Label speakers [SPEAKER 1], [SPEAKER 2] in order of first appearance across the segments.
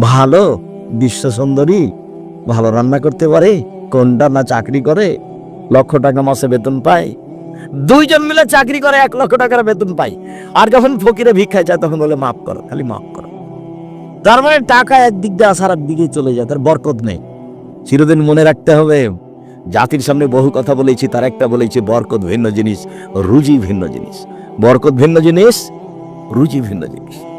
[SPEAKER 1] ভালো বিশ্ব সুন্দরী ভালো রান্না করতে পারে, কোনটা না চাকরি করে, লক্ষ টাকা মাসে বেতন পায়। দুইজন মিলে চাকরি করে, এক লক্ষ টাকার বেতন পায়। আর যখন ফকিরে ভিক্ষায় যায়, তখন বলে, মাফ করো, খালি মাফ করো। তার মানে টাকা একদিক দিয়ে আসার দিকে চলে যায়, তার বরকত নেই। চিরদিন মনে রাখতে হবে, জাতির সামনে বহু কথা বলেছি, তার একটা বলেছি, বরকত ভিন্ন জিনিস, রুজি ভিন্ন জিনিস। বরকত ভিন্ন জিনিস, রুজি ভিন্ন জিনিস।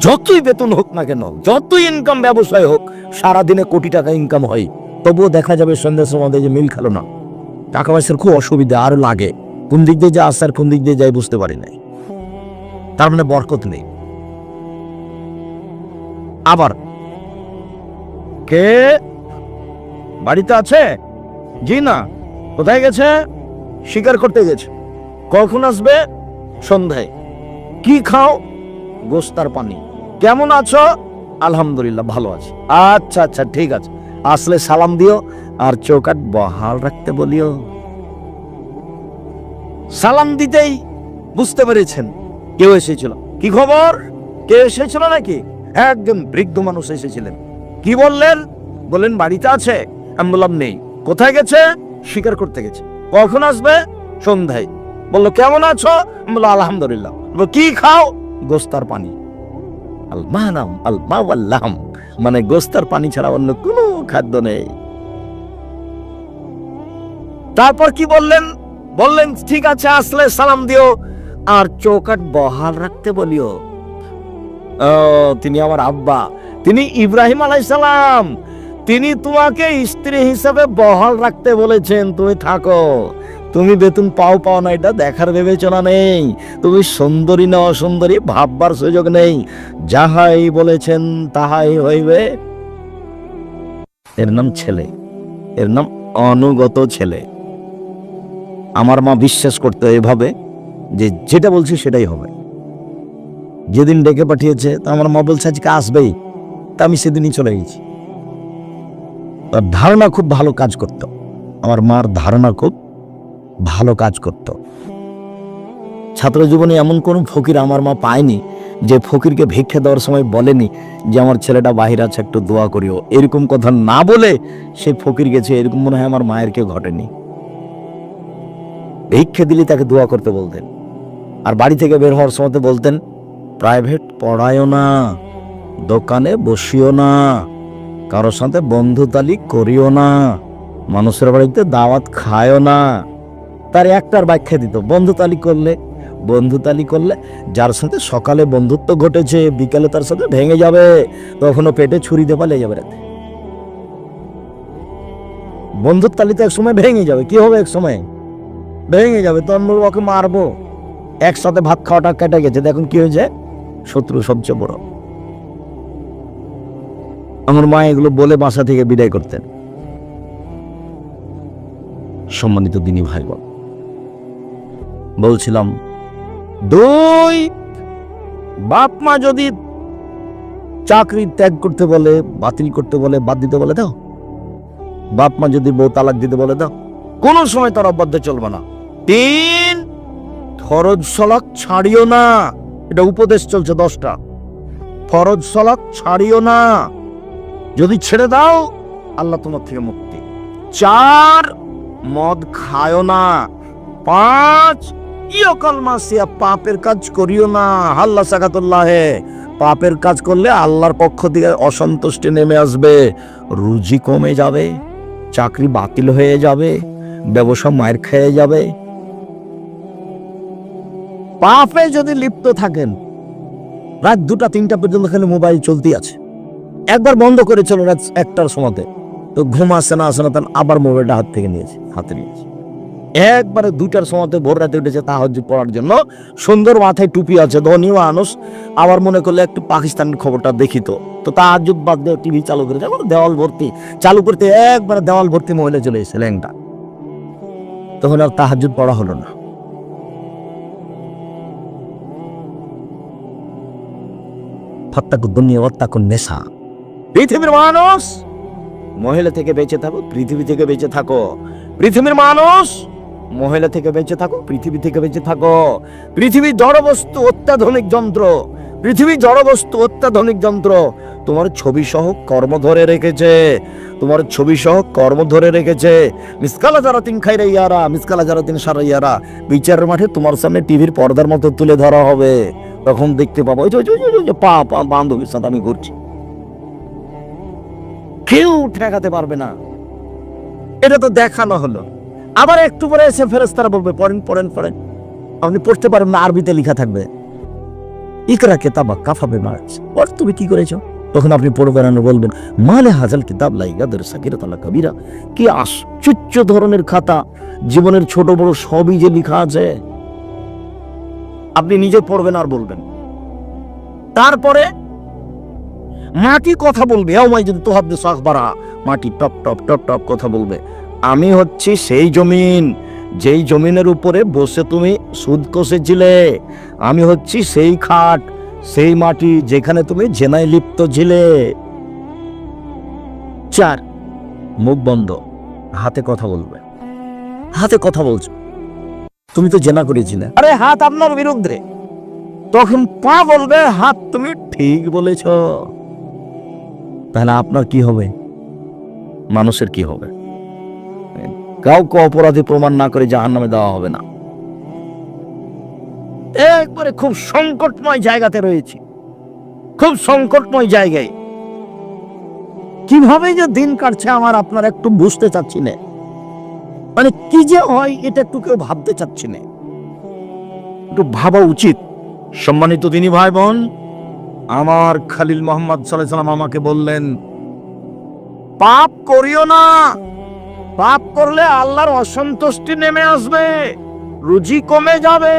[SPEAKER 1] যতই বেতন হোক না কেন, যতই ইনকাম ব্যবসায় হোক, সারাদিনে কোটি টাকা ইনকাম হয়। তবুও দেখা যাবে সন্ধ্যের সময় যে মিল খেলো না। টাকা পয়সার খুব অসুবিধা, আর লাগে। কোন দিক দিয়ে যা আসে আর কোন দিক দিয়ে যাই বুঝতে পারি নাই। তার মানে বরকত নেই। আবার, কে? বাড়িতে আছে? জি না। কোথায় গেছে? শিকার করতে গেছে। কখন আসবে? সন্ধ্যায়। কি খাও? গোস্তার পানি। কেমন আছো? আলহামদুলিল্লাহ, ভালো আছি। আচ্ছা আচ্ছা ঠিক আছে। আসলে সালাম দিও আর চৌকাট বহাল রাখতে বলিও। সালাম দিতেই বুঝতে পেরেছেন কেউ এসেছিল। কি খবর? কেউ এসেছিল নাকি? একজন বৃদ্ধ মানুষ এসেছিলেন। কি বললেন? বললেন, বাড়িতে আছে? আমি বললাম, নেই। কোথায় গেছে? শিকার করতে গেছে। কখন আসবে? সন্ধ্যায়। বলল, কেমন আছো? আমি বলল আলহামদুলিল্লাহ। কি খাও? গোস্তার পানি। মানে গোস্তার পানি ছাড়া অন্য কোনো খাদ্য নেই। তারপর কি বললেন? বললেন, ঠিক আছে, আসলে সালাম দিও আর চৌকাট বহাল রাখতে বলিও। তিনি আমার আব্বা। তিনি ইব্রাহিম আলাইসালাম তিনি তোমাকে স্ত্রী হিসাবে বহাল রাখতে বলেছেন, তুমি থাকো। তুমি বেতন পাও পাও না, এটা দেখার বিবেচনা নেই। তুমি সুন্দরী না অসুন্দরী, ভাববার সুযোগ নেই। যাহাই বলেছেন, তাহাই হইবে। এর নাম ছেলে। এর নাম অনুগত ছেলে। আমার মা বিশ্বাস করতে এভাবে, যে যেটা বলছি সেটাই হবে। যেদিন ডেকে পাঠিয়েছে, তা আমার মা বলছে, আজকে আসবেই। তা আমি সেদিনই চলে গেছি। তার ধারণা খুব ভালো কাজ করত। আমার মার ধারণা খুব ভালো কাজ করত। ছাত্র জীবনে এমন কোন ফকির আমার মা পায়নি যে ফকিরকে ভিক্ষা দেওয়ার সময় বলেনি যে আমার ছেলেটা বাহির আছে, একটু দোয়া করিও। এরকম কথা না বলে সে ফকির গেছে, এরকম মনে হয় আমার মায়ের কেউ ঘটেনি। ভিক্ষে দিলে তাকে দোয়া করতে বলতেন। আর বাড়ি থেকে বের হওয়ার সময় বলতেন, প্রাইভেট পড়ায়ও না, দোকানে বসিও না কারোর সাথে বন্ধুতালি করিও না, মানুষের বাড়িতে দাওয়াত খায়ও না তার একটার ব্যাখ্যা দিত, বন্ধুতালি করলে বন্ধুতালি করলে যার সাথে সকালে বন্ধুত্ব ঘটেছে, বিকালে তার সাথে ভেঙে যাবে, তখনও পেটে ছুরি দিয়ে পালিয়ে যাবে রাতে। বন্ধুর তালিতে এক সময় ভেঙে যাবে, কি হবে এক সময় ভেঙে যাবে, তো আমরা ওকে মারবো। একসাথে ভাত খাওয়াটা কেটে গেছে, দেখুন কি হয়েছে, শত্রু সবচেয়ে বড়। আমার মা এগুলো বলে বাসা থেকে বিদায় করতেন। সম্মানিত দিনী ভাই বোন বলছিলাম, দুই, বাপ মা যদি চাকরি ত্যাগ করতে বলে, বাতিল করতে বলে, বাদ দিতে বলে দাও। বাপ মা যদি বউ তালাক দিতে বলে দাও, কোনো সময় তার অবাধ্য চলবে না। তিন, ফরজ সলাক ছাড়িও না। এটা উপদেশ চলছে দশটা। ফরজ সলাক ছাড়িও না। যদি ছেড়ে দাও, আল্লাহ তোমার থেকে মুক্তি। চার, মদ খায়ও না। পাঁচ পাপের কাজ করিও না। আল্লাহ সাকাতুল্লাহ। পাপের কাজ করলে আল্লাহর পক্ষ থেকে অসন্তুষ্টি নেমে আসবে। রুজি কমে যাবে, চাকরি বাতিল হয়ে যাবে, ব্যবসা মায়ের খেয়ে যাবে। পাপে যদি লিপ্ত থাকেন, রাত দুটা তিনটা পর্যন্ত খালি মোবাইল চলতেই আছে। একবার বন্ধ করে চলো রাত একটার সময়তে। তো ঘুম আসছে না, আসে না আবার মোবাইলটা হাত থেকে নিয়েছে, হাতে নিয়েছে। একবারে দুটার সময়তে ভোর রাতে উঠেছে তাহাজ পড়ার জন্য। সুন্দর মাথায় টুপি আছে, ধনী মানুষ। আবার মনে করলে একটু পাকিস্তানের খবরটা দেখি তো। তাহাজ বাদ দিয়ে টিভি চালু করে দেয় দেওয়াল ভর্তি। চালু করতে একবারে দেওয়াল ভর্তি মহিলা চলে এসে ল্যাংটা। তখন আর তাহাজুদ পড়া হলো না। ফাত্তাকু দুনিয়া ওয়াত্তাকু নেশা। পৃথিবীর মানুষ, মহিলা থেকে বেঁচে থাকো, পৃথিবী থেকে বেঁচে থাকো। পৃথিবীর মানুষ মহিলা থেকে বেঁচে থাকো, পৃথিবী থেকে বেঁচে থাকো। পৃথিবী জড়বস্তু অত্যাধুনিক যন্ত্র। পৃথিবী জড়বস্তু অত্যাধুনিক যন্ত্র। তোমার ছবি সহ কর্ম ধরে রেখেছে। তোমার ছবি সহ কর্ম ধরে রেখেছে। মিসকালা যারা তিন খাইরে ইয়ারা মিসকালা যারা তিন সারা ইয়ারা বিচারের মাঠে তোমার সামনে টিভির পর্দার মতো তুলে ধরা হবে। তখন দেখতে পাবো ওই যে- পা পা, বান্ধবীর সাথে আমি ঘুরছি। কেউ ঠেকাতে পারবে না। এটা তো দেখানো হলো। আবার একটু পরে এসে ফেরেস্তারা বলবে, পড়েন পড়েন পড়েন। আপনি পড়তে পারেন না, আরবিতে লেখা থাকবে। ইকরা কেতাবা কাফাবে মার্চ পর তুমি কি করেছ? তখন আপনি পড়বেন আর বলবেন, মালে হাজাল কিতাব লাইগা দের সাকিরতালা কবিরা। কি আশ্চর্য ধরনের খাতা। জীবনের ছোট বড় সবই যে লেখা আছে। আপনি নিজে পড়বেন আর বলবেন। তারপরে মাটি কথা বলবে। আমায় যদি তোহাব্দে সাকবারা মাটি টপ টপ টপ টপ কথা বলবে। আমি হচ্ছি সেই জমিন যেই জমিনের উপরে বসে তুমি সুদ কষেছিলে। আমি হচ্ছি সেই খাট সেই মাটি যেখানে তুমি জেনায় লিপ্ত ছিলে। চার মুখ বন্ধ হাতে কথা বলবে। হাতে কথা বলছো? তুমি তো জেনা করেছিলে আরে হাত আপনার বিরুদ্ধে। তখন পা বলবে হাত তুমি ঠিক বলেছ। তাহলে আপনার কি হবে? মানুষের কি হবে? কাউকে অপরাধী প্রমাণ না করে জাহান নামে দেওয়া হবে না। একবারে খুব সংকটময় জায়গাতে রয়েছে। খুব সংকটময় জায়গায়। কীভাবে যে দিন কাটছে আমার আপনার একটু বুঝতে চাচ্ছি না। মানে কি যে হয় এটা একটু কেউ ভাবতে চাচ্ছি না। একটু ভাবা উচিত। সম্মানিত তিনি ভাই বোন আমার খালিল মোহাম্মদ সাল্লাম আমাকে বললেন, পাপ করিও না। পাপ করলে আল্লাহর অসন্তুষ্টি নেমে আসবে, রুজি কমে যাবে,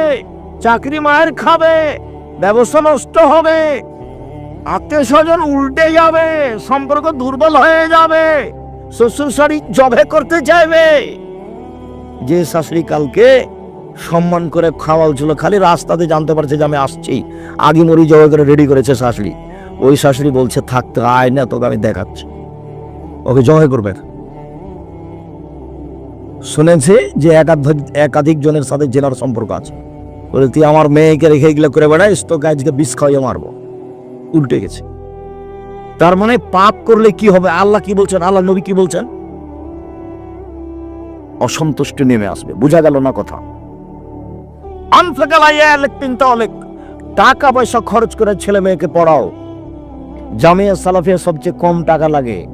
[SPEAKER 1] চাকরি মায়ের খাবে, ব্যবসা নষ্ট হবে আত্মীয় স্বজন উল্টে যাবে, সম্পর্ক দুর্বল হয়ে যাবে শ্বশুর শাড়ি জবে করতে চাইবে। যে শাশুড়ি কালকে সম্মান করে খাওয়াল ছিল খালি রাস্তাতে জানতে পারছে যে আমি আসছি, আগে মরি জবে করে রেডি করেছে শাশুড়ি। ওই শাশুড়ি বলছে থাকতে আয় না, তোকে আমি দেখাচ্ছি। ওকে জয় করবে। শুনেছি যে একাধিক একাধিক জনের সাথে জেনার সম্পর্ক আছে। বলে, তুই আমার মেয়েকে রেখে এগুলো করে বেড়াইস, তোকে আজকে বিষ খাইয়ে মারবো। উল্টে গেছে। তার মানে পাপ করলে কি হবে? আল্লাহ কি বলছেন? আল্লাহ নবী কি বলছেন? অসন্তুষ্টি নেমে আসবে। বোঝা গেল না কথা। টাকা পয়সা খরচ করে ছেলে মেয়েকে পড়াও। জামিয়া সালাফিয়া সবচেয়ে কম টাকা লাগে।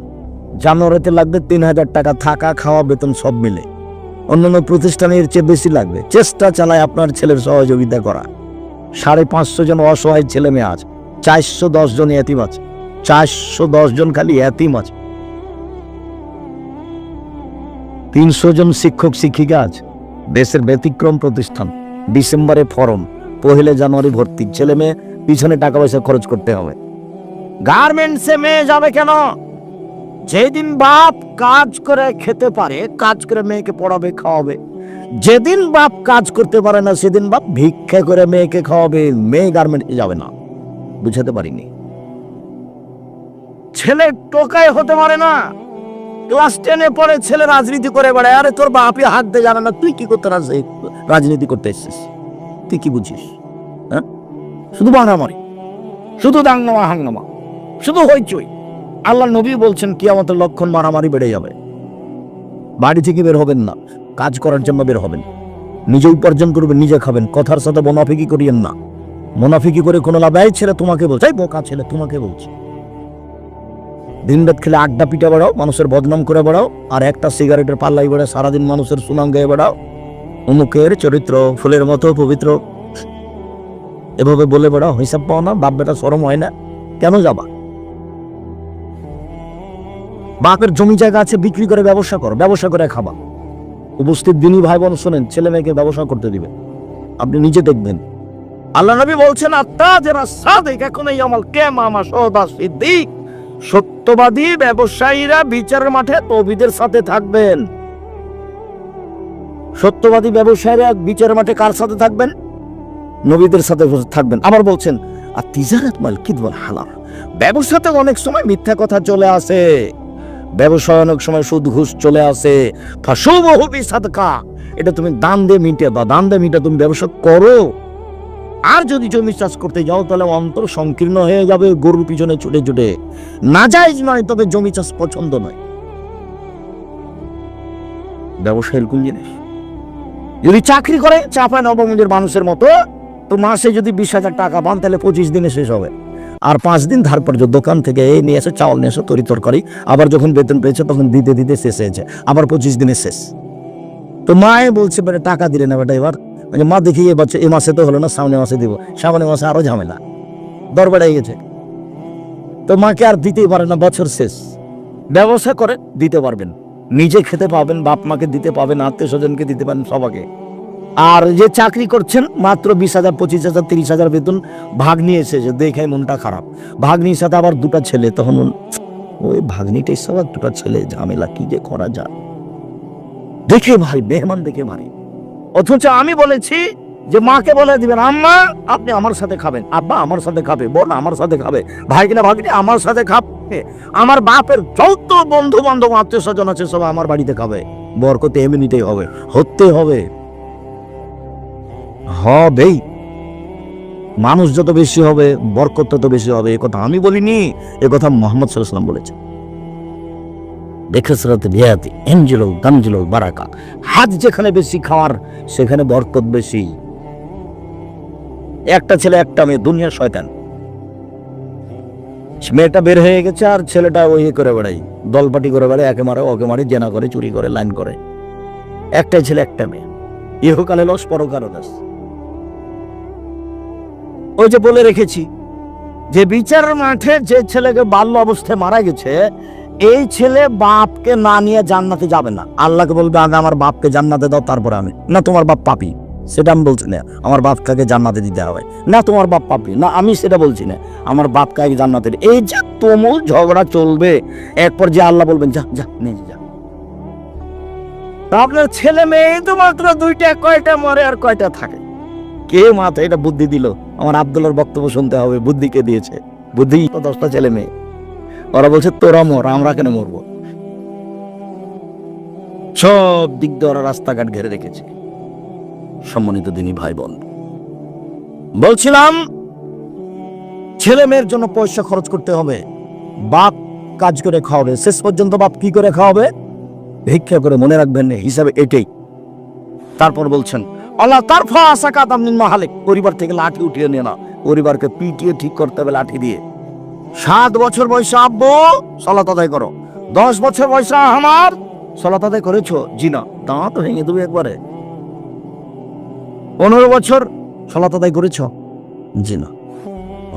[SPEAKER 1] জানুয়ারিতে লাগবে তিন হাজার টাকা, থাকা, খাওয়া, বেতন সব মিলে। অন্যান্য প্রতিষ্ঠানের চেয়ে বেশি লাগবে। চেষ্টা চালায় আপনার ছেলের সহযোগিতা করা। সাড়ে পাঁচশো জন অসহায় ছেলে মেয়ে আছে। চারশো দশ জন এতিম আছে। চারশো দশ জন খালি এতিম আছে। তিনশো জন শিক্ষক শিক্ষিকা আছে। দেশের ব্যতিক্রম প্রতিষ্ঠান। ডিসেম্বরে ফরম। পহিলে জানুয়ারি ভর্তি। ছেলে মেয়ে, পিছনে টাকা পয়সা খরচ করতে হবে। গার্মেন্টসে মেয়ে যাবে কেন? যেদিন বাপ কাজ করে খেতে পারে, কাজ করে মেয়েকে পড়াবে, খাওয়াবে। যেদিন বাপ কাজ করতে পারে না, সেদিন বাপ ভিক্ষা করে মেয়েকে খাওয়াবে, মেয়ে গার্মেন্টে যাবে না। বুঝাতে পারিনি। ছেলে টোকায় হতে পারে না। ক্লাস টেনে পরে ছেলে রাজনীতি করে বেড়ায়। আরে তোর বাপই হাত দিয়ে জানে না, তুই কি করতে রাজ- রাজনীতি করতে এসছিস? তুই কি বুঝিস হ্যাঁ? শুধু বানামারি শুধু দাঙ্গামা, হাঙ্গামা, শুধু হইচই। আল্লাহ নবী বলছেন কি আমাদের লক্ষণ মারামারি বেড়ে যাবে। বাড়ি থেকে বের হবেন না, কাজ করার জন্য বের হবেন। নিজে উপার্জন করবেন, নিজে খাবেন। কথার সাথে মোনাফিকি করিয়েন না। মোনাফিকি করে কোনো লাভ এই ছেলে তোমাকে বলছে বোকা ছেলে তোমাকে বলছে। দিন রাত খেলে আড্ডা পিটা বেড়াও, মানুষের বদনাম করে বেড়াও, আর একটা সিগারেটের পাল্লাই বেড়ে সারাদিন মানুষের সুনাম গায়ে বেড়াও। অমুকের চরিত্র, ফুলের মতো পবিত্র। এভাবে বলে বেড়াও, হিসাব পাও না বাপ বেটা সরম হয় না। কেন যাবা? বাপের জমি জায়গা আছে, বিক্রি করে ব্যবসা করো, ব্যবসা করে খাবা। উপস্থিত দিনী ভাই বোন শোনেন, ছেলে মেয়েকে ব্যবসা করতে দিবেন আপনি নিজে দেখবেন। আল্লাহ নবী বলছেন, আত্মা যারা সাদেক, এখন এই আমল কে মামা সদা সিদ্দিক। সত্যবাদী ব্যবসায়ীরা বিচারের মাঠে তবিদের সাথে থাকবেন। সত্যবাদী ব্যবসায়ীরা বিচারের মাঠে কার সাথে থাকবেন? নবীদের সাথে থাকবেন। আবার বলছেন আর তিজারাত মাল কিদবল হালাল? ব্যবসাতে অনেক সময় মিথ্যা কথা চলে আসে। ব্যবসায় অনেক সময় সুদ ঘুষ চলে আসে। এটা তুমি দান দিয়ে মিটে বা দান দিয়ে মিটে তুমি ব্যবসা করো। আর যদি জমি চাষ করতে যাও, তাহলে অন্তর সংকীর্ণ হয়ে যাবে, গরুর পিছনে ছুটে ছুটে। না যাইজ নয়, তবে জমি চাষ পছন্দ নয়। ব্যবসা এরকম জিনিস? যদি চাকরি করে, চাপায় নবমঞ্জের মানুষের মতো, তো মাসে যদি বিশ হাজার টাকা পান, তাহলে পঁচিশ দিনে শেষ হবে। আর পাঁচ দিন ধার পর দোকান থেকে এই নিয়ে এসে চাউল নিয়ে এসে তরি তরকারি আবার যখন বেতন পেয়েছে তখন দিতে দিতে শেষ হয়েছে আবার পঁচিশ দিনে শেষ। তো মায়ে বলছে বেটা টাকা দিলে না বেটা এবার? মা, দেখি এ বছর এ মাসে তো হলো না, সামনে মাসে দিব। সামনে মাসে আরও ঝামেলা। দর বেড়ে গেছে। তো মাকে আর দিতেই পারে না, বছর শেষ। ব্যবসা করে, দিতে পারবেন। নিজে খেতে পাবেন, বাপ মাকে দিতে পাবেন, আত্মীয় স্বজনকে দিতে পারেন সবাকে। আর যে চাকরি করছেন, মাত্র বিশ হাজার, পঁচিশ হাজার, তিরিশ হাজার বেতন ভাগ নিয়ে এসেছে। দেখে মনটা খারাপ। ভাগ্নির সাথে আবার দুটা ছেলে, তখন ওই ভাগ্নিটাই সব আর দুটা ছেলে, ঝামেলা কি যে করা যায়? দেখে ভাই মেহমান দেখে ভাই অথচ আমি বলেছি যে, মাকে বলে দিবেন, আম্মা, আপনি আমার সাথে খাবেন। আব্বা, আমার সাথে খাবে। বোন, আমার সাথে খাবে। ভাই কিনা, ভাগ্নি আমার সাথে খাবে? আমার বাপের যত বন্ধু বান্ধব আত্মীয় স্বজন আছে, সব আমার বাড়িতে খাবে। বরকত এমনিতেই হবে হতে হবে। হবেই। মানুষ যত বেশি হবে, বরকত তত বেশি হবে, এ কথা আমি বলিনি, এ কথা মোহাম্মদ সাল্লাম বলেছে এনজেলো দানজেলো বারাকা। হাত যেখানে বেশি খাওয়ার, সেখানে বরকত বেশি। একটা ছেলে, একটা মেয়ে, দুনিয়ার শয়তান। মেয়েটা বের হয়ে গেছে আর ছেলেটা ওই করে বেড়াই দলপাটি করে বেড়ায়, একে মারে, ওকে মারে, জেনা করে, চুরি করে, লাইন করে। একটাই ছেলে, একটা মেয়ে। ইহকালে লস পরকালে লস। ওই যে বলে রেখেছি, যে বিচার মাঠে যে ছেলেকে বাল্য অবস্থায় মারা গেছে, এই ছেলে বাপকে না নিয়ে জান্নাতে যাবে না। আল্লাহকে বলবে, আগে আমার বাপকে জান্নাতে দাও, তারপরে আমি। না, তোমার বাপ পাপি। সেটা আমি বলছি না। আমার বাপকে জান্নাতে দিতে হবে। না, তোমার বাপ পাপি। না, আমি সেটা বলছি না। আমার বাপকে আগে জান্নাতে এই যে তুমুল ঝগড়া চলবে, এরপর যে আল্লাহ বলবেন, যা যা, নিয়ে যা আপনার ছেলে মেয়ে তো মাত্র দুইটা, কয়টা মরে আর কয়টা থাকে? কে মাথা এটা বুদ্ধি দিল? আমার আব্দুল্লার বক্তব্য শুনতে হবে, বুদ্ধি কে দিয়েছে? বুদ্ধি তো দশটা ছেলে মেয়ে। ওরা বলছে, তোরা মর, আমরা কেন মরবো? সব দিক দিয়ে ওরা রাস্তাঘাট ঘেরে রেখেছে। সম্মানিত দিনী ভাই বোন বলছিলাম, ছেলে মেয়ের জন্য পয়সা খরচ করতে হবে। বাপ কাজ করে খাওয়াবে। শেষ পর্যন্ত বাপ কি করে খাওয়াবে? ভিক্ষা করে মনে রাখবেন হিসাবে এটাই। তারপর বলছেন আল্লাহ আশা কাতাম নিন মাহালেক। পরিবার থেকে লাঠি উঠিয়ে নিয়ে না। পরিবারকে পিটিয়ে ঠিক করতে হবে লাঠি দিয়ে। সাত বছর বয়সে আব্বু, সলাত আদায় করো। দশ বছর বয়সে আমার, সলাত আদায় করেছ? জি না। দাঁত ভেঙে দেবে একবারে। পনেরো বছর সলাত আদায় করেছ? জি না।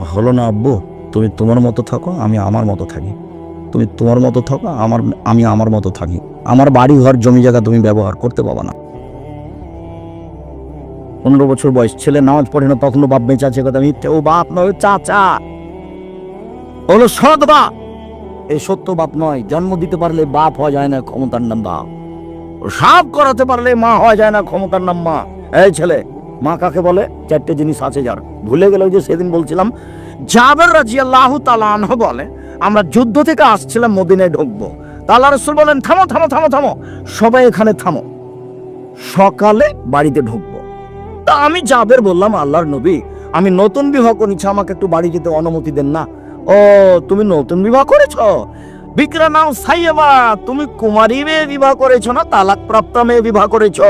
[SPEAKER 1] হলো না আব্বু, তুমি তোমার মতো থাকো, আমি আমার মতো থাকি। তুমি তোমার মতো থাকো, আমার, আমি আমার মতো থাকি। আমার বাড়ি ঘর জমি জায়গা তুমি ব্যবহার করতে পারবা না। পনেরো বছর বয়স ছেলে, নামাজ পড়ে না, তখনও বাপ বেঁচে আছে কথা মিথ্যে। ও বাপ নয় চাচা। হলো সৎ বাপ। এই সত্য বাপ নয়, জন্ম দিতে পারলে বাপ হওয়া যায় না ক্ষমতার নাম বাপ সাপ করাতে পারলে মা হওয়া যায় না ক্ষমতার নাম মা এই ছেলে, মা কাকে বলে? চারটে জিনিস আছে যার। ভুলে গেল যে সেদিন বলছিলাম, জাবের রাজি আল্লাহ তালাহ বলে, আমরা যুদ্ধ থেকে আসছিলাম, মদিনায় ঢুকবো। তা আল্লাহ রসুল বলেন, থামো থামো থামো থামো, সবাই এখানে থামো। সকালে বাড়িতে ঢুকবো। তা আমি জাবের বললাম, আল্লাহর নবী। আমি নতুন বিবাহ করেছি, আমাকে একটু বাড়ি যেতে অনুমতি দেন না। ও, তুমি নতুন বিবাহ করেছ? বিক্রা নাম সাইয়েবা, তুমি কুমারী মেয়ে বিবাহ করেছ না তালাক প্রাপ্ত মেয়ে বিবাহ করেছ?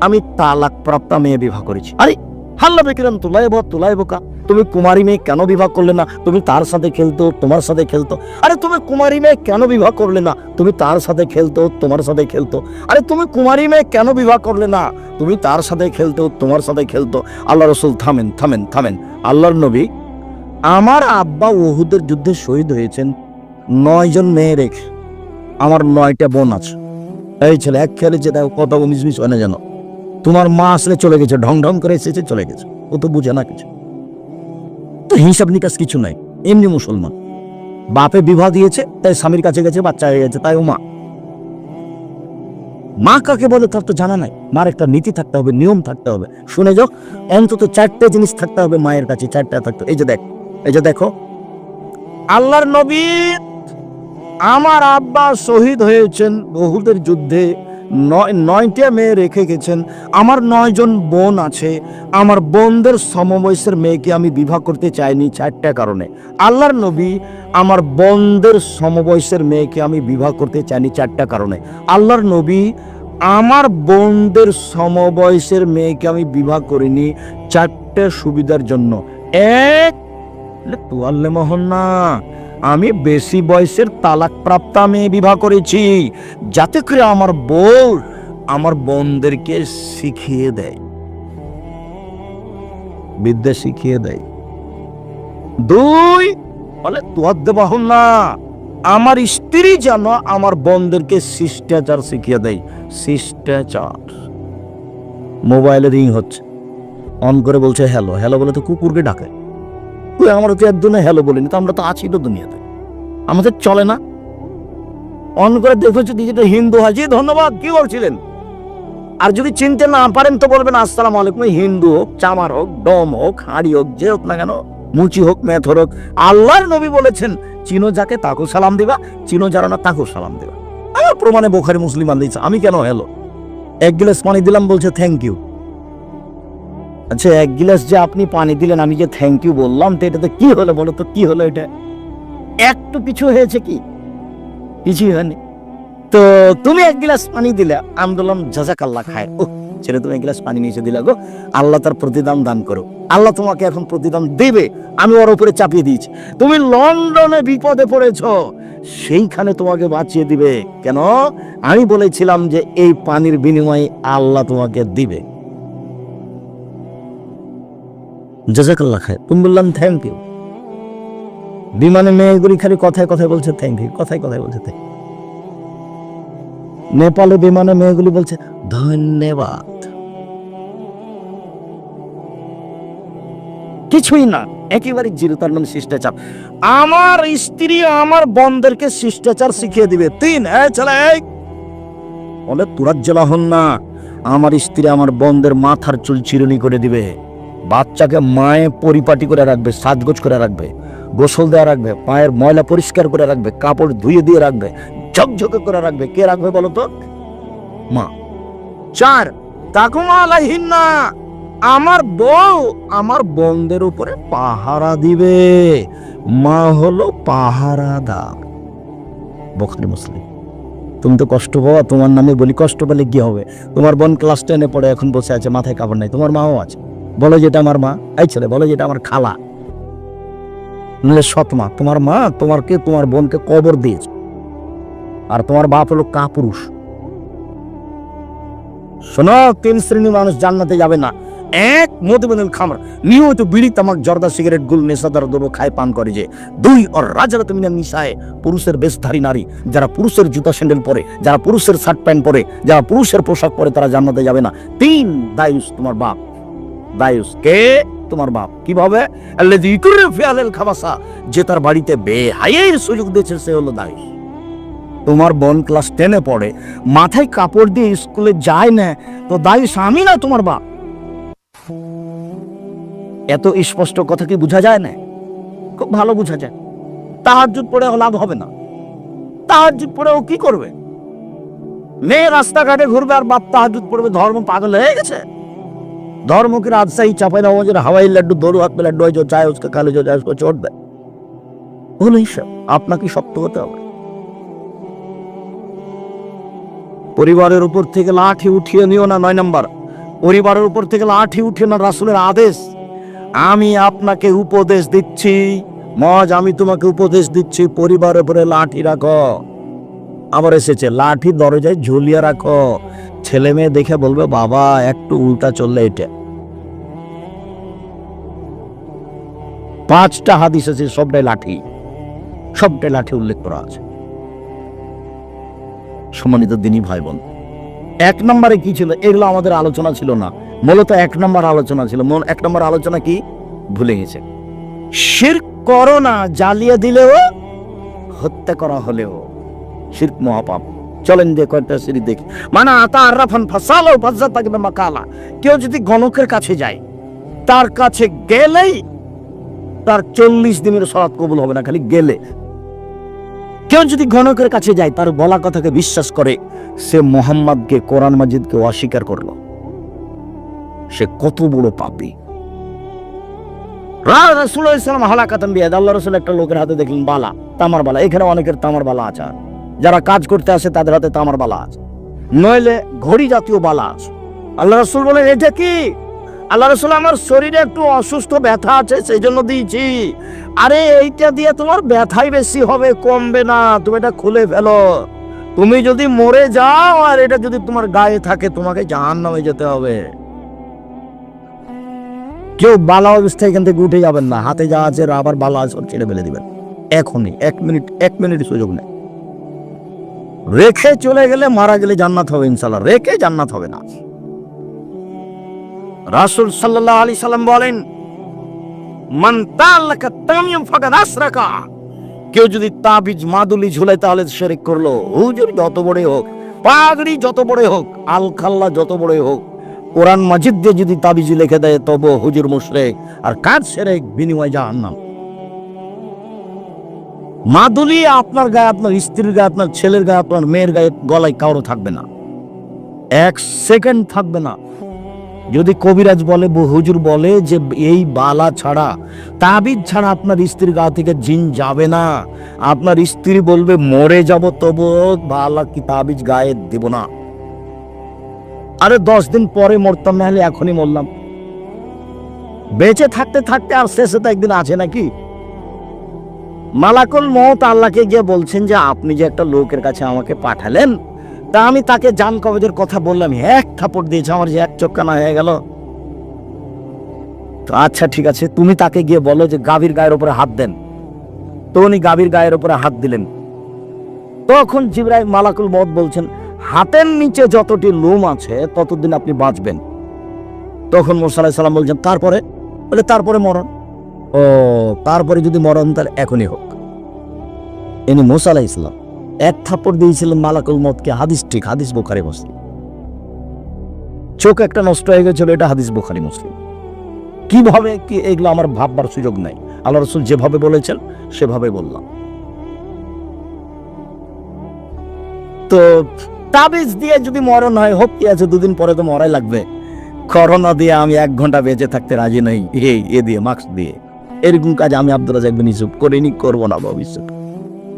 [SPEAKER 1] আমি তালাক প্রাপ্তা মেয়ে বিবাহ করেছি। আরে, হাল্লা বিক্রম তুলাইব তুলাইব কা? তুমি কুমারী মেয়ে কেন বিবাহ করলে না? তুমি তার সাথে খেলতো, তোমার সাথে খেলতো? আরে তুমি কুমারী মেয়ে কেন বিবাহ করলে না? তুমি তার সাথে খেলতো, তোমার সাথে খেলতো? আরে তুমি কুমারী মেয়ে কেন বিবাহ করলে না? তুমি তার সাথে খেলতো, তোমার সাথে খেলতো? আল্লাহ রসুল, থামেন থামেন থামেন। আল্লাহর নবী আমার আব্বা ওহুদের যুদ্ধে শহীদ হয়েছেন। নয় জন মেয়ে রেখে। আমার নয়টা বোন আছে। এই ছেলে, এক খেলে যে দেখো কত মিসমিস হয় না যেন। তোমার মা আসলে চলে গেছে, ঢং ঢং করে এসেছে, চলে গেছে। ও তো বুঝে না কিছু। হিসাব নিকাশ কিছু নাই, এমনি মুসলমান। বাপে বিবাহ দিয়েছে, তাই স্বামীর কাছে গেছে, বাচ্চা হয়ে গেছে তাই ও মা। মা কাকে বলে তার তো জানা নাই। মার একটা নীতি থাকতে হবে, নিয়ম থাকতে হবে। শুনে যাও, অন্তত চারটে জিনিস থাকতে হবে মায়ের কাছে, চারটা থাকতে এই যে দেখ, এই যে দেখো, আল্লাহর নবী আমার আব্বা শহীদ হয়েছেন বহুদের যুদ্ধে। নয় নয়টা মেয়ে রেখে গেছেন। আমার নয়জন বোন আছে। আমার বোনদের সমবয়সের মেয়েকে আমি বিবাহ করতে চাইনি চারটা কারণে। আল্লাহর নবী আমার বোনদের সমবয়সের মেয়েকে আমি বিবাহ করতে চাইনি চারটা কারণে। আল্লাহর নবী আমার বোনদের সমবয়সের মেয়েকে আমি বিবাহ করিনি চারটে সুবিধার জন্য। এক তুয়াল্লে মোহন না আমি বেশি বয়সের তালাক প্রাপ্তা মেয়ে বিবাহ করেছি। যাতে করে আমার বউ আমার বোনদেরকে শিখিয়ে দেয়। বিদ্যা শিখিয়ে দেয়। দুই, বলে তোয়ার দেবাহন না আমার স্ত্রী যেন আমার বোনদেরকে শিষ্টাচার শিখিয়ে দেয়। শিষ্টাচার। মোবাইলে রিং হচ্ছে। অন করে বলছে, হ্যালো হ্যালো বলে তো কুকুরকে ডাকে। তুই আমরা তো একদিনে হ্যালো বলিনি, তো আমরা তো আছি তো দুনিয়াতে। আমাদের চলে না। অন করে দেখেছি যেটা হিন্দু হয় জি ধন্যবাদ, কি বলছিলেন আর যদি চিনতে না পারেন তো বলবেন, আসসালাম আলাইকুম হিন্দু হোক, চামার হোক, ডম হোক, হাঁড়ি হোক, যে হোক না কেন, মুচি হোক, মেথর হোক, আল্লাহর নবী বলেছেন, চিনো যাকে তাকেও সালাম দিবা, চিনো যারা না তাকেও সালাম দিবা। আমার প্রমাণে বোখারি মুসলিম আনদিছে আমি কেন হ্যালো? এক গ্লাস পানি দিলাম, বলছে থ্যাংক ইউ আচ্ছা এক গিলাস যে আপনি পানি দিলেন, আমি যে থ্যাংক ইউ বললাম, তো এটাতে কি হলো বলো তো, কি হলো এটা? একটু কিছু হয়েছে কি? কিছুই হয়নি। তো তুমি এক গিলাস পানি দিলে আমি বললাম জাজাক আল্লাহ খায়। ও ছেলে, তুমি এক গিলাস পানি নিচে দিলা গো। আল্লাহ তার প্রতিদান দান করো। আল্লাহ তোমাকে এখন প্রতিদান দেবে। আমি ওর উপরে চাপিয়ে দিয়েছি। তুমি লন্ডনে বিপদে পড়েছ। সেইখানে তোমাকে বাঁচিয়ে দিবে। কেন? আমি বলেছিলাম যে এই পানির বিনিময়ে আল্লাহ তোমাকে দিবে। জাজাকাল্লাহ খায় তুমি বললাম থ্যাংক ইউ বিমানে মেয়েগুলি খালি কথায় কথায় বলছে থ্যাংক ইউ কথায় কথায় বলছে থ্যাংক নেপালে বিমানে মেয়েগুলি বলছে, ধন্যবাদ। কিছুই না, একেবারে জিরো তার মানে শিষ্টাচার। আমার স্ত্রী আমার বন্ধেরকে শিষ্টাচার শিখিয়ে দিবে। তিন হ্যাঁ এই। বলে তুরাজ জেলা হন না। আমার স্ত্রী আমার বন্ধের মাথার চুল চিরুনি করে দিবে। বাচ্চাকে মায়ে পরিপাটি করে রাখবে, সাজগোজ করে রাখবে, গোসল দেওয়া রাখবে, পায়ের ময়লা পরিষ্কার করে রাখবে, কাপড় ধুয়ে দিয়ে রাখবে, ঝকঝকে করে রাখবে। কে রাখবে বলো তো? মা। চার তাকুমা আলাইহিন্না আমার বউ আমার বোনদের উপরে পাহারা দিবে। মা হলো পাহারাদার। বখারি মুসলিম। তুমি তো কষ্ট পাওয়া, তোমার নামে বলি কষ্ট পেলে কি হবে? তোমার বোন ক্লাস টেনে পড়ে, এখন বসে আছে, মাথায় কাপড় নাই, তোমার মাও আছে। বলো যেটা আমার মা। এই ছেলে, বলো যেটা আমার খালা। নাহলে সৎ মা, তোমার মা তোমারকে, তোমার বোনকে কবর দিয়েছে। আর তোমার বাপ হলো কাপুরুষ। শোনো, তিন শ্রেণির মানুষ জান্নাতে যাবে না। এক মধুবেনুল খামর। নিয়মিত বিড়ি, তামাক, জর্দা, সিগারেট, গুল, নেশাদার দ্রব্য খায় পান করে যে। দুই ওর রাজারা তুমি নিশায় পুরুষের বেশধারী নারী। যারা পুরুষের জুতা স্যান্ডেল পরে, যারা পুরুষের শার্ট প্যান্ট পরে, যারা পুরুষের পোশাক পরে, তারা জান্নাতে যাবে না। তিন, দায়ুস তোমার বাপ। দায়ুস কে? তোমার বাপ। কীভাবে? খাবাসা। যে তার বাড়িতে বেহায়ের সুযোগ দিয়েছে, সে হলো দায়ুস। তোমার বোন ক্লাস টেনে পড়ে, মাথায় কাপড় দিয়ে স্কুলে যায় না, তো দায়ুস আমি না তোমার বাপ। এত স্পষ্ট কথা কি বোঝা যায় না? খুব ভালো বোঝা যায়। তাহাজুদ পড়ে লাভ হবে না। তাহাজুদ পড়ে ও কি করবে? মেয়ে রাস্তাঘাটে ঘুরবে আর বাপ তাহাজুদ পড়বে, ধর্ম পাগল হয়ে গেছে। धर्म की राजशाही चापे ना हो जो हवाई लड्डू दोनों हाथ में लड्डू है जो चाहे उसका खा लो जो चाहे उसको छोड़ दे वो नहीं सब আপনাকে শক্ত হতে হবে পরিবারের উপর থেকে লাঠি উঠিয়ে নিও না নয় নাম্বার পরিবারের উপর থেকে লাঠি উঠিয়ে না রাসুলের আদেশ আমি আপনাকে উপদেশ দিচ্ছি মজ আমি তোমাকে উপদেশ দিচ্ছি পরিবারের উপরে লাঠি রাখো আবার এসেছে লাঠি দরজায় ঝুলিয়ে রাখো ছেলে মেয়ে দেখে বলবে বাবা একটু উল্টা চললে এটা পাঁচটা হাদিস আছে, সবটাই লাঠি। সবটাই লাঠি উল্লেখ করা আছে। সম্মানিত দিনী ভাই বোন এক নম্বরে কি ছিল? এগুলো আমাদের আলোচনা ছিল না। মূলত এক নম্বর আলোচনা ছিল। এক নম্বর আলোচনা কি? ভুলে গেছে। শির করো না দিলেও হত্যা করা হলেও। শির্ক মহাপাপ। চলেন দিয়ে কয়েকটা সিঁড়ি দেখি। মানে আতা আরাফান ফাসালো ফাজা থাকবে মাকালা। কেউ যদি গণকের কাছে যায়, তার কাছে গেলেই তার চল্লিশ দিনের সরাত কবুল হবে না, খালি গেলে। কেউ যদি গণকের কাছে যায়, তার বলা কথাকে বিশ্বাস করে, সে মোহাম্মদকে, কোরআন মাজিদকে অস্বীকার করল। সে কত বড় পাপী। রাসুলাম হালাকাতান বিয়াদ, আল্লাহ রসুল একটা লোকের হাতে দেখলেন, বালা, তামার বালা। এখানে অনেকের তামার বালা আছে। যারা কাজ করতে আসে, তাদের হাতে তামার বালা আছে। নইলে ঘড়ি জাতীয় বালা আছে। আল্লাহ রসুল বলেন, এটা কি? আল্লাহ রসুল আমার শরীরে একটু অসুস্থ ব্যথা আছে সেই জন্য দিয়েছি। আরে, এইটা দিয়ে তোমার ব্যথাই বেশি হবে, কমবে না, তুমি এটা খুলে ফেলো। তুমি যদি মরে যাও, আর এটা যদি তোমার গায়ে থাকে, তোমাকে জাহান নামে যেতে হবে। কেউ বালা অবস্থায় এখান থেকে উঠে যাবেন না, হাতে যা আছে আবার বালা আছে ছেড়ে ফেলে দিবেন। এখনই, এক মিনিট এক মিনিট সুযোগ নেই। রেখে চলে গেলে মারা গেলে জান্নাত হবে ইনশাল্লাহ রেখে জান্নাত হবে না। রাসূল সাল্লাল্লাহু আলাইহি সাল্লাম বলেন কেউ যদি তাবিজ মাদুলি ঝুলায় তাহলে শিরক করল। হুজুর যত বড় হোক, পাগড়ি যত বড় হোক আল খাল্লা যত বড় হোক, কোরআন মাজিদ দিয়ে যদি তাবিজ লিখে দেয় তবু হুজুর মুশরিক। আর কাজ শিরক? বিনিময় জাহান্নাম। মাদুলি আপনার গায়ে, আপনার স্ত্রীর গায়ে, আপনার ছেলের গায়ে, আপনার মেয়ের গায়ে, গলায় কারও থাকবে না। এক সেকেন্ড থাকবে না। যদি কবিরাজ বলে হুজুর বলে যে এই বালা ছাড়া, তাবিজ ছাড়া আপনার স্ত্রীর গা থেকে জিন যাবে না। আপনার স্ত্রী বলবে, মরে যাব তবু বালা কি তাবিজ গায়ে দেব না। আরে দশ দিন পরে মরতাম, না হলে এখনই মরলাম। বেঁচে থাকতে থাকতে আর শেষে তো একদিন আছে নাকি? মালাকুল মত আল্লাহকে গিয়ে বলছেন যে, আপনি যে একটা লোকের কাছে আমাকে পাঠালেন তা আমি তাকে জান কবজের কথা বললাম। এক থাপড় দিয়েছে আমার যে এক চক্কানা হয়ে গেল। তো আচ্ছা ঠিক আছে, তুমি তাকে গিয়ে বলো যে গাভীর গায়ের উপরে হাত দেন। তো উনি গাভীর গায়ের উপরে হাত দিলেন। তখন জিব্রাইল মালাকুল মত বলছেন, হাতের নিচে যতটি লোম আছে, ততদিন আপনি বাঁচবেন। তখন মোসালাই সাল্লাম বলছেন, তারপরে? বলে, তারপরে মরণ। ও, তারপরে যদি মরণ, তাহলে এখনই হোক। ইনি মোসা আলাহ ইসলাম এক থাপ্পড় দিয়েছিলেন মালাকুল মতকে হাদিস ঠিক, হাদিস বোখারি, মুসলিম। চোখ একটা নষ্ট হয়ে গেছিল, এটা হাদিস বোখারি, মুসলিম। কীভাবে কি এগুলো আমার ভাববার সুযোগ নাই? আল্লাহ রসুল যেভাবে বলেছেন, সেভাবে বললাম। তো তাবিজ দিয়ে যদি মরণ হয়, হোক কি আছে, দুদিন পরে তো মরাই লাগবে। করোনা দিয়ে আমি এক ঘণ্টা বেঁচে থাকতে রাজি নই। এ দিয়ে, মাস্ক দিয়ে। এরকম কাজ আমি আব্দুল রাজাক বিন ইউসুফ করিনি, করব না ভবিষ্যৎ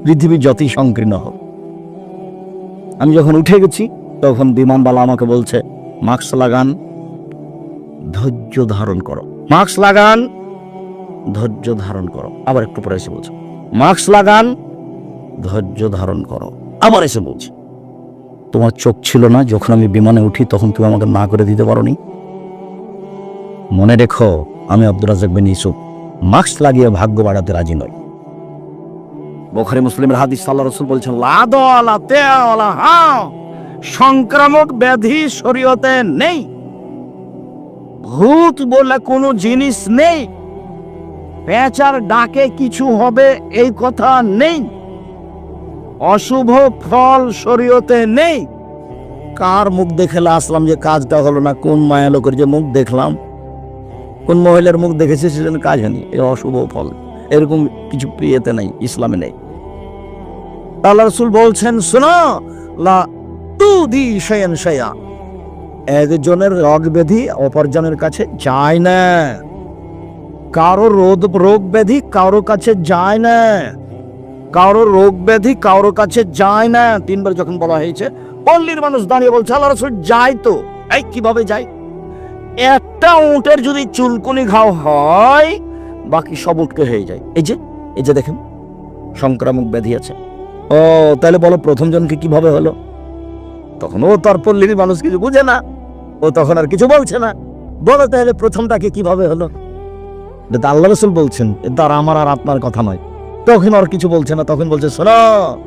[SPEAKER 1] পৃথিবী যতই সংকীর্ণ হোক। আমি যখন উঠে গেছি, তখন বিমানবালা আমাকে বলছে, মাস্ক লাগান, ধৈর্য ধারণ করো। মাস্ক লাগান, ধৈর্য ধারণ করো। আবার একটু পরে এসে বলছে, মাস্ক লাগান, ধৈর্য ধারণ করো। আবার এসে বলছে, তোমার চোখ ছিল না, যখন আমি বিমানে উঠি, তখন তুমি আমাকে না করে দিতে পারোনি? মনে রেখো, আমি আব্দুল রাজাক বিন ইউসুফ, মাস্ক লাগিয়ে ভাগ্য বাড়াতে রাজি নই। বোখারি মুসলিমের হাদিস, আল্লাহ রসুল বলছেন লাদলা তেলা হ্যাঁ সংক্রামক ব্যাধি শরীয়তে নেই। ভূত বলে কোনো জিনিস নেই। পেঁচার ডাকে কিছু হবে, এই কথা নেই। অশুভ ফল শরীয়তে নেই। কার মুখ দেখে আসলাম যে কাজটা হলো না? কোন মায়া লোকের যে মুখ দেখলাম? কোন মহিলার মুখ দেখেছে সেজন্য কাজ হয়নি। এ অশুভ ফল। এরকম কিছু প্রিয়তে নাই, ইসলামে নেই। আল্লাহ রসুল বলছেন, শোনো, লা তু দি শয়ন শয়া একজনের রোগ ব্যাধি অপরজনের কাছে যায় না। কারও রোগ রোগ ব্যাধি কারও কাছে যায় না। কারও রোগ ব্যাধি কারও কাছে যায় না। তিনবার যখন বলা হয়েছে পল্লীর মানুষ দাঁড়িয়ে বলছে, আল্লাহ রসুল যায় তো। এই, কীভাবে যায় একটা উটের যদি চুলকুনি ঘাও হয়, বাকি সব উটকে হয়ে যায়। এই যে এই যে দেখেন, সংক্রামক ব্যাধি আছে। ও, তাহলে বলো প্রথম জনকে কীভাবে হলো? তখন ও তার পল্লীর মানুষ কিছু বুঝে না। ও তখন আর কিছু বলছে না। বলো তাহলে প্রথমটাকে কীভাবে হলো? এটা আল্লাহ রসুল বলছেন আর আমার আর আপনার কথা নয়। তখন আর কিছু বলছে না, তখন বলছে, শোনো।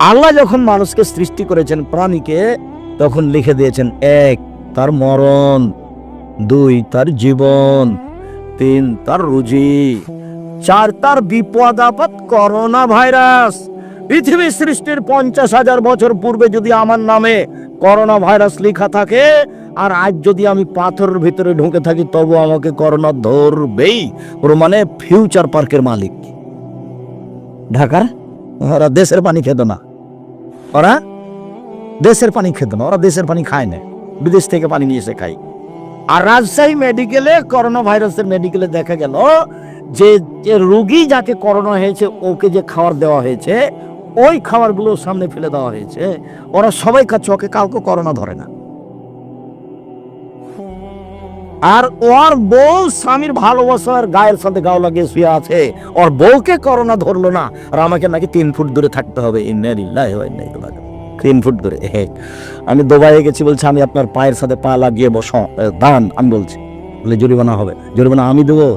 [SPEAKER 1] আল্লাহ যখন মানুষকে সৃষ্টি করেছেন প্রাণীকে, তখন লিখে দিয়েছেন, এক, তার মরণ, দুই, তার জীবন। তিন তার রুজি, চার তার বিপদ আপদ করোনা ভাইরাস। পৃথিবী সৃষ্টির পঞ্চাশ হাজার বছর পূর্বে যদি আমার নামে করোনা ভাইরাস লেখা থাকে, আর আজ যদি আমি পাথরের ভিতরে ঢুকে থাকি, তবু আমাকে করোনা ধরবেই। ওর মানে ফিউচার পার্কের মালিক। ঢাকার? ওরা দেশের পানি খেত না। ওরা দেশের পানি খেত না, ওরা দেশের পানি খায় না। বিদেশ থেকে পানি নিয়ে এসে খায়। আর রাজশাহী মেডিকেলে করোনা ভাইরাসের মেডিকেলে দেখা গেল যে যে রোগী যাকে করোনা হয়েছে, ওকে যে খাবার দেওয়া হয়েছে, ওই খাবারগুলো সামনে ফেলে দেওয়া হয়েছে। ওরা সবাই খাচ্ছে, ওকে কাউকে করোনা ধরে না। আর ওর বউ স্বামীর ভালোবাসার গায়ের সাথে গাও লাগিয়ে শুয়ে আছে। ওর বউকে করোনা ধরলো না, আর আমাকে নাকি তিন ফুট দূরে থাকতে হবে। ইন্নারিল্লাহি তিন ফুট দূরে। আমি দুবাইয়ে গেছি বলছি, আমি আপনার পায়ের সাথে পা লাগিয়ে বস দান আমি বলছি। বলে, জরিমানা হবে। জরিমানা আমি দেবো?